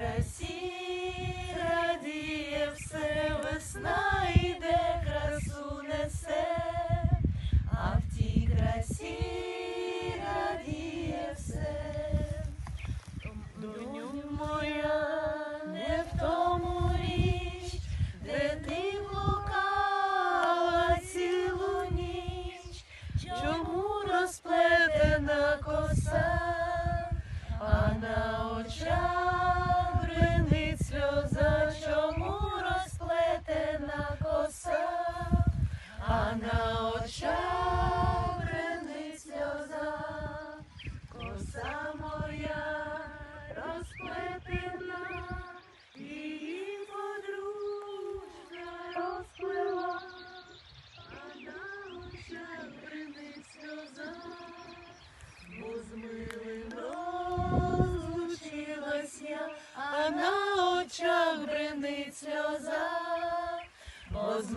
красі радіє все, весна йде, красу несе, а в тій красі радіє все. Доню моя, не в тому річ, де ти блукала цілу ніч, чому розплетена коса, а на очах бринить сльоза, коса моя розплетена, її подружка розплела, а на очах бринить сльоза, бо з милим розлучилась я, а на очах бринить сльоза, бо з